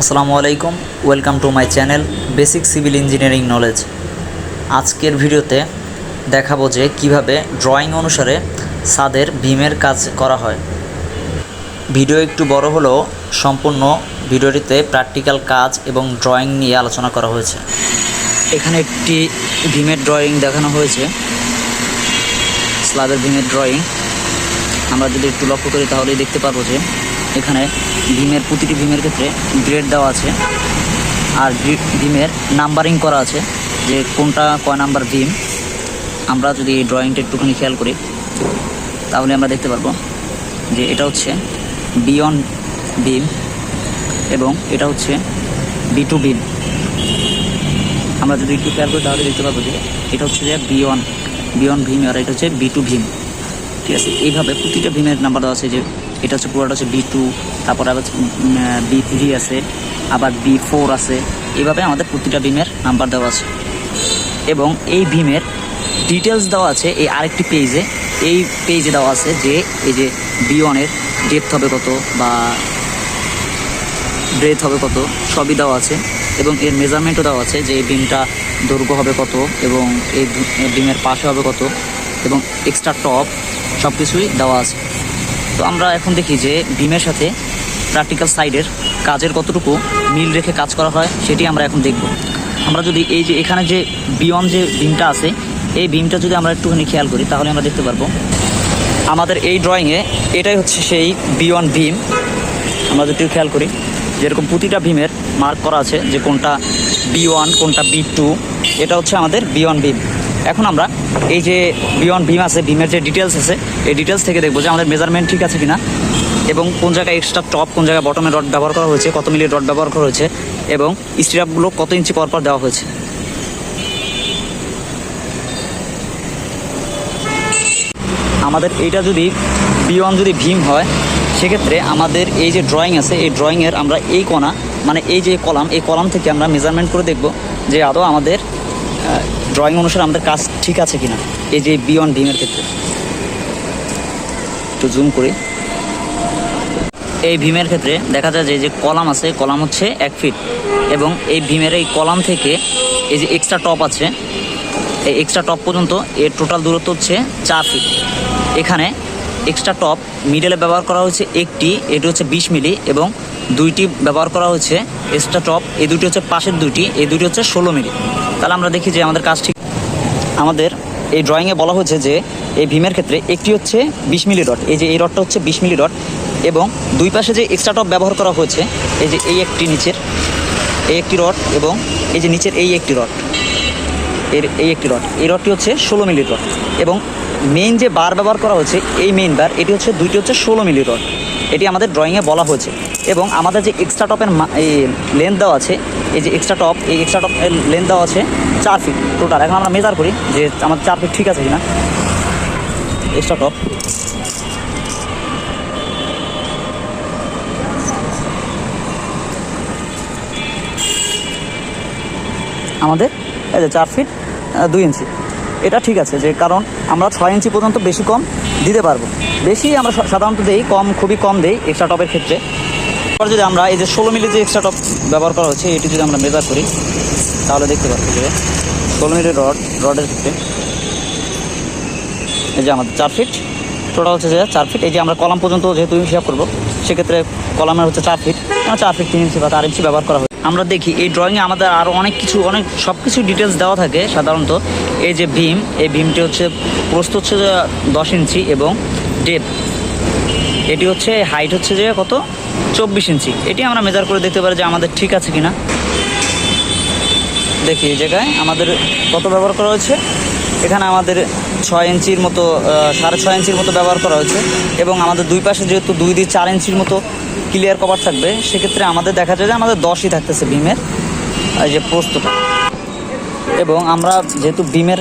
আসসালামু আলাইকুম, welcome to my channel basic civil engineering knowledge. আজকের ভিডিওতে দেখাবো যে কীভাবে ড্রয়িং অনুসারে সাদের বিমের কাজ করা হয়। ভিডিও একটু বড় হলেও সম্পূর্ণ ভিডিওটিতে প্র্যাকটিক্যাল কাজ এবং ড্রয়িং নিয়ে আলোচনা করা হয়েছে। এখানে একটি ভীমের ড্রয়িং দেখানো হয়েছে। স্লাবের ভীমের ড্রয়িং। আমরা যদি একটু লক্ষ্য করি তাহলেই দেখতে পারব যে এখানে ভীমের, প্রতিটি ভীমের ক্ষেত্রে গ্রেড দেওয়া আছে। আর ভীমের নাম্বারিং করা আছে যে কোনটা, কয় নাম্বার ভীম। আমরা যদি ড্রয়িংটা একটুখানি খেয়াল করি, তাহলে আমরা দেখতে পারব যে এটা হচ্ছে বিয়ন বিম এবং এটা হচ্ছে বি টু বিম আমরা যদি একটু খেয়াল করি, তাহলে দেখতে পাবো যে এটা হচ্ছে যে বিয়ন বিয়ন ভীম আর এটা হচ্ছে বি টু ভীম। ঠিক আছে? এইভাবে প্রতিটা ভীমের নাম্বার দেওয়া আছে যে এটা হচ্ছে পুরোটা হচ্ছে বি টু তারপর আবার বি থ্রি আছে, আবার বি ফোর আছে। এভাবে আমাদের প্রতিটা ভীমের নাম্বার দেওয়া আছে। এবং এই ভীমের ডিটেলস দেওয়া আছে এই আরেকটি পেজে এই পেজে দেওয়া আছে যে, এই যে বি ওয়ানের ডেপথ হবে কত বা ব্রেথ হবে কত, সবই দেওয়া আছে। এবং এর মেজারমেন্টও দেওয়া আছে যে এই বিমটা দৈর্ঘ্য হবে কত এবং এই বিমের পাশে হবে কত এবং এক্সট্রা টপ সব কিছুই দেওয়া আছে। তো আমরা এখন দেখি যে বিমের সাথে প্র্যাকটিক্যাল সাইডের কাজের কতটুকু মিল রেখে কাজ করা হয়, সেটি আমরা এখন দেখব। আমরা যদি এই যে এখানে যে বিয়ন যে বিমটা আছে, এই বিমটা যদি আমরা একটুখানি খেয়াল করি, তাহলে আমরা দেখতে পারব। আমাদের এই ড্রয়িংয়ে এটাই হচ্ছে সেই বিয়ন ভীম। আমরা যদি খেয়াল করি, যেরকম প্রতিটা ভীমের মার্ক করা আছে যে কোনটা বি ওয়ান কোনটা বি টু এটা হচ্ছে আমাদের বি ওয়ান ভীম। এখন আমরা এই যে বি ওয়ান ভীম আছে ভীমের যে ডিটেলস আছে, এই ডিটেলস থেকে দেখব যে আমাদের মেজারমেন্ট ঠিক আছে কিনা এবং কোন জায়গায় এক্সট্রা টপ কোন জায়গায় বটমের রড ব্যবহার করা হয়েছে, কত মিলি রড ব্যবহার করা হয়েছে এবং স্টিরাপগুলো কত ইঞ্চি পর পর দেওয়া হয়েছে। আমাদের এইটা যদি বিয়ন যদি ভীম হয়, সেক্ষেত্রে আমাদের এই যে ড্রয়িং আছে, এই ড্রয়িংয়ের আমরা এই কোণা মানে এই যে কলাম, এই কলাম থেকে আমরা মেজারমেন্ট করে দেখব যে আদৌ আমাদের ড্রয়িং অনুসারে আমাদের কাজ ঠিক আছে কিনা? এই যে বিয়ন ভীমের ক্ষেত্রে। একটু জুম করি। এই ভীমের ক্ষেত্রে দেখা যায় যে যে কলাম আছে, কলাম হচ্ছে এক ফিট এবং এই ভীমের এই কলাম থেকে এই যে এক্সট্রা টপ আছে, এই এক্সট্রা টপ পর্যন্ত এর টোটাল দূরত্ব হচ্ছে চার ফিট এখানে এক্সট্রা টপ মিডলে ব্যবহার করা হয়েছে একটি, এটি হচ্ছে বিশ মিলি এবং দুইটি ব্যবহার করা হয়েছে এক্সট্রা টপ এই দুটি হচ্ছে পাশের দুইটি, এই দুটি হচ্ছে ষোলো মিলি তাহলে আমরা দেখি যে আমাদের কাজ ঠিক আমাদের এই ড্রয়িংয়ে বলা হয়েছে যে এই ভীমের ক্ষেত্রে একটি হচ্ছে বিশ মিলি ডট। এই যে এই রডটা হচ্ছে বিশ মিলি ডট এবং দুই পাশে যে এক্সট্রা টপ ব্যবহার করা হয়েছে, এই যে এই একটি নিচের, এই একটি রড এবং এই যে নিচের এই একটি রড এর এই একটি রড এই রডটি হচ্ছে ষোলো মিলি রড এবং মেইন যে বার ব্যবহার করা হয়েছে, এই মেইন বার এটি হচ্ছে দুইটি হচ্ছে ষোলো মিলি রড এটি আমাদের ড্রয়িংয়ে বলা হয়েছে। এবং আমাদের যে এক্সট্রা টপের লেন্থ দেওয়া আছে, এই যে এক্সট্রা টপ এই এক্সট্রা টপের লেন্থ দেওয়া আছে চার ফিট টোটাল এখন আমরা মেজার করি যে আমার চার ফিট ঠিক আছে কিনা। এক্সট্রা টপ আমাদের, এই যে চার ফিট দুই ইঞ্চি। এটা ঠিক আছে যে কারণ আমরা ছয় ইঞ্চি পর্যন্ত বেশি কম দিতে পারব। বেশি আমরা সাধারণত দেই, কম, খুবই কম দেই এক্সট্রা টপের ক্ষেত্রে। এবার যদি আমরা এই যে ষোলো মিলি যে এক্সট্রা টপ ব্যবহার করা হচ্ছে, এটি যদি আমরা মেজার করি, তাহলে দেখতে পাচ্ছি যে ষোলো মিলি রড রডের ক্ষেত্রে এই যে আমাদের চার ফিট টোটাল হচ্ছে যে চার ফিট এই যে আমরা কলাম পর্যন্ত যেহেতু হিসাব করব, সেক্ষেত্রে কলামের হচ্ছে চার ফিট চার ফিট তিন ইঞ্চি বা চার ইঞ্চি ব্যবহার করা হয়। আমরা দেখি এই ড্রয়িংয়ে আমাদের আরও অনেক কিছু, অনেক সব কিছু ডিটেলস দেওয়া থাকে সাধারণত। এই যে ভীম, এই ভীমটি হচ্ছে প্রস্থ হচ্ছে যে দশ ইঞ্চি এবং ডেপ এটি হচ্ছে হাইট হচ্ছে যে কত? চব্বিশ ইঞ্চি। এটি আমরা মেজার করে দেখতে পারি যে আমাদের ঠিক আছে কিনা। দেখি এই জায়গায় আমাদের কত ব্যবহার করা হয়েছে। এখানে আমাদের ছয় ইঞ্চির মতো সাড়ে ছয় ইঞ্চির মতো ব্যবহার করা হয়েছে। এবং আমাদের দুই পাশে যেহেতু দুই দিয়ে চার ইঞ্চির মতো ক্লিয়ার কভার থাকবে, সেক্ষেত্রে আমাদের দেখা যায় যে আমাদের দশই থাকতেছে বিমের এই যে প্রস্তুটা এবং আমরা যেহেতু বিমের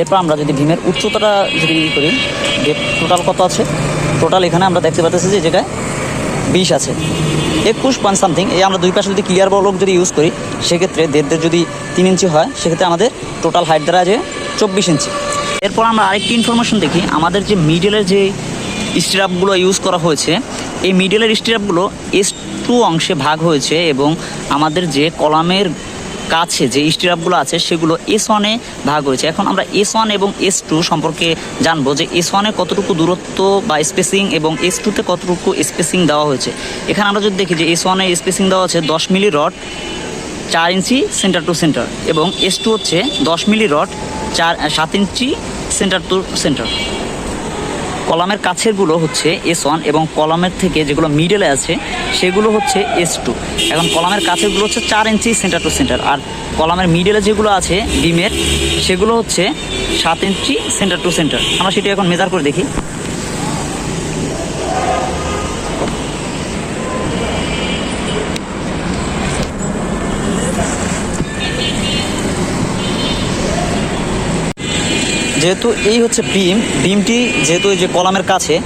এরপর আমরা যদি ভীমের উচ্চতাটা যদি করি, যে টোটাল কত আছে? টোটাল এখানে আমরা দেখতে পাচ্ছি যে জায়গায় বিশ আছে। একুশ পয়েন্ট সামথিং এই আমরা দুই পাশে যদি ক্লিয়ার বলক যদি ইউজ করি, সেক্ষেত্রে দেড় দেড় যদি তিন ইঞ্চি হয়, সেক্ষেত্রে আমাদের টোটাল হাইট দ্বারা যে চব্বিশ ইঞ্চি এরপর আমরা আরেকটি ইনফরমেশন দেখি, আমাদের যে মিডলের যে স্ট্রাপগুলো ইউজ করা হয়েছে, এই মিডলের স্ট্রাপগুলো এস টু অংশে ভাগ হয়েছে এবং আমাদের যে কলামের কাছে যে স্টিরাপগুলো আছে সেগুলো এস ওয়ানে ভাগ হয়েছে। এখন আমরা এস ওয়ান এবং এস টু সম্পর্কে জানব যে এস ওয়ানে কতটুকু দূরত্ব বা স্পেসিং এবং এস টুতে কতটুকু স্পেসিং দেওয়া হয়েছে। এখানে আমরা যদি দেখি যে এস ওয়ানে স্পেসিং দেওয়া আছে দশ মিলি রড, চার ইঞ্চি সেন্টার টু সেন্টার এবং এস টু হচ্ছে দশ মিলি রড, চার, সাত ইঞ্চি সেন্টার টু সেন্টার কলামের কাছেরগুলো হচ্ছে এস ওয়ান এবং কলামের থেকে যেগুলো মিডলে আছে, সেগুলো হচ্ছে এস টু। এখন কলামের কাছেরগুলো হচ্ছে চার ইঞ্চি সেন্টার টু সেন্টার আর কলামের মিডলে যেগুলো আছে, ডিমের, সেগুলো হচ্ছে সাত ইঞ্চি সেন্টার টু সেন্টার আমরা সেটি এখন মেজার করে দেখি। যেহেতু এই হচ্ছে বিম, বিমটি যেহেতু এই যে কলামের কাছে,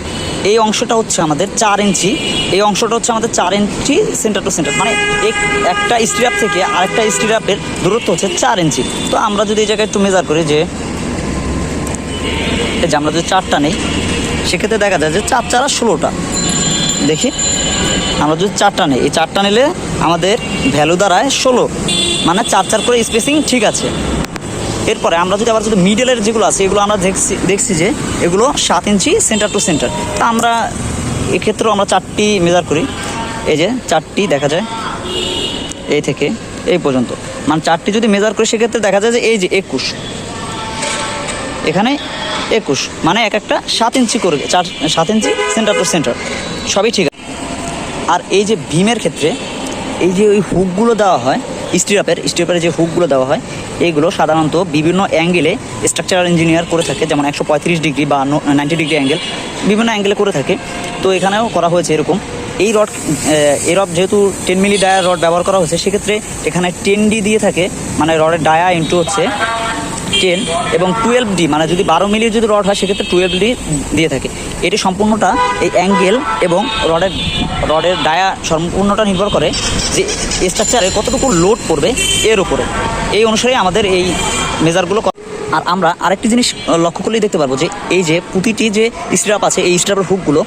এই অংশটা হচ্ছে আমাদের চার ইঞ্চি। এই অংশটা হচ্ছে আমাদের চার ইঞ্চি সেন্টার টু সেন্টার মানে এক- একটা স্টিরাপ থেকে আরেকটা স্টিরাপের দূরত্ব হচ্ছে চার ইঞ্চি। তো আমরা যদি এই জায়গায় একটু মেজার করি যে যে আমরা যদি চারটা নেই, সেক্ষেত্রে দেখা যায় যে চার চারা ষোলোটা। দেখি, আমরা যদি চারটা নিই, এই চারটা নিলে আমাদের ভ্যালু দাঁড়ায় ষোলো। মানে চার চার করে স্পেসিং ঠিক আছে। এরপরে আমরা যদি আবার যদি মিডলের যেগুলো আছে, এগুলো আমরা দেখছি দেখছি যে এগুলো সাত ইঞ্চি সেন্টার টু সেন্টার তা আমরা এক্ষেত্রেও আমরা চারটি মেজার করি। এই যে চারটি দেখা যায় এই থেকে এই পর্যন্ত। মানে চারটি যদি মেজার করি, সেক্ষেত্রে দেখা যায় যে এই যে একুশ। এখানে একুশ। মানে এক একটা সাত ইঞ্চি করে চার, সাত ইঞ্চি সেন্টার টু সেন্টার সবই ঠিক আছে। আর এই যে ভীমের ক্ষেত্রে এই যে ওই হুকগুলো দেওয়া হয় স্টিরাপের স্টিরাপের যে হুকগুলো দেওয়া হয় এইগুলো সাধারণত বিভিন্ন অ্যাঙ্গেলে স্ট্রাকচারাল ইঞ্জিনিয়ার করে থাকে, যেমন একশো পঁয়ত্রিশ ডিগ্রি বা নাইনটি ডিগ্রি অ্যাঙ্গেল, বিভিন্ন অ্যাঙ্গেলে করে থাকে। তো এখানেও করা হয়েছে এরকম। এই রড এই রড যেহেতু টেন মিলি ডায়ার রড ব্যবহার করা হয়েছে, সেক্ষেত্রে এখানে টেন ডি দিয়ে থাকে মানে রডের ডায়া ইন্টু হচ্ছে টেন এবং টুয়েলভ ডি মানে যদি বারো মিলিয়ে যদি রড হয়, সেক্ষেত্রে টুয়েলভ ডি দিয়ে থাকে। এটি সম্পূর্ণটা এই অ্যাঙ্গেল এবং রডের রডের ডায়া সম্পূর্ণটা নির্ভর করে যে স্ট্রাকচারে কতটুকু লোড পড়বে এর উপরে। এই অনুসারে আমাদের এই মেজারগুলো আর আমরা আরেকটি জিনিস লক্ষ্য করলেই দেখতে পারব যে এই যে প্রতিটি যে স্ট্রাপ আছে, এই স্ট্রাপের হুকগুলো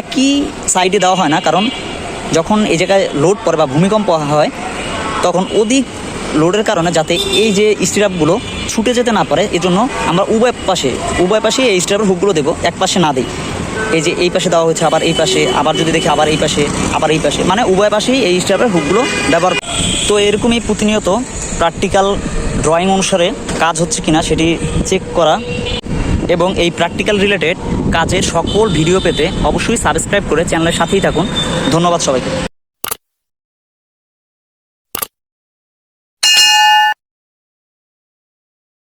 একই সাইডে দেওয়া হয় না, কারণ যখন এই জায়গায় লোড পড়ে বা ভূমিকম্প হয়, তখন অধিক লোডের কারণে যাতে এই যে স্ট্রাপগুলো ছুটে যেতে না পারে, এজন্য আমরা উভয় পাশে উভয় পাশে এই স্ট্রাপের হুকগুলো দেবো, এক পাশে না দিই। এই যে এই পাশে দেওয়া হয়েছে, আবার এই পাশে, আবার যদি দেখি আবার এই পাশে, আবার এই পাশে মানে উভয় পাশেই এই স্ট্রাপের হুকগুলো ব্যবহার তো এরকমই প্রতিনিয়ত প্র্যাকটিক্যাল ড্রয়িং অনুসারে কাজ হচ্ছে কিনা সেটি চেক করা এবং এই প্র্যাকটিক্যাল রিলেটেড কাজের সকল ভিডিও পেতে অবশ্যই সাবস্ক্রাইব করে চ্যানেলের সাথেই থাকুন। ধন্যবাদ সবাইকে।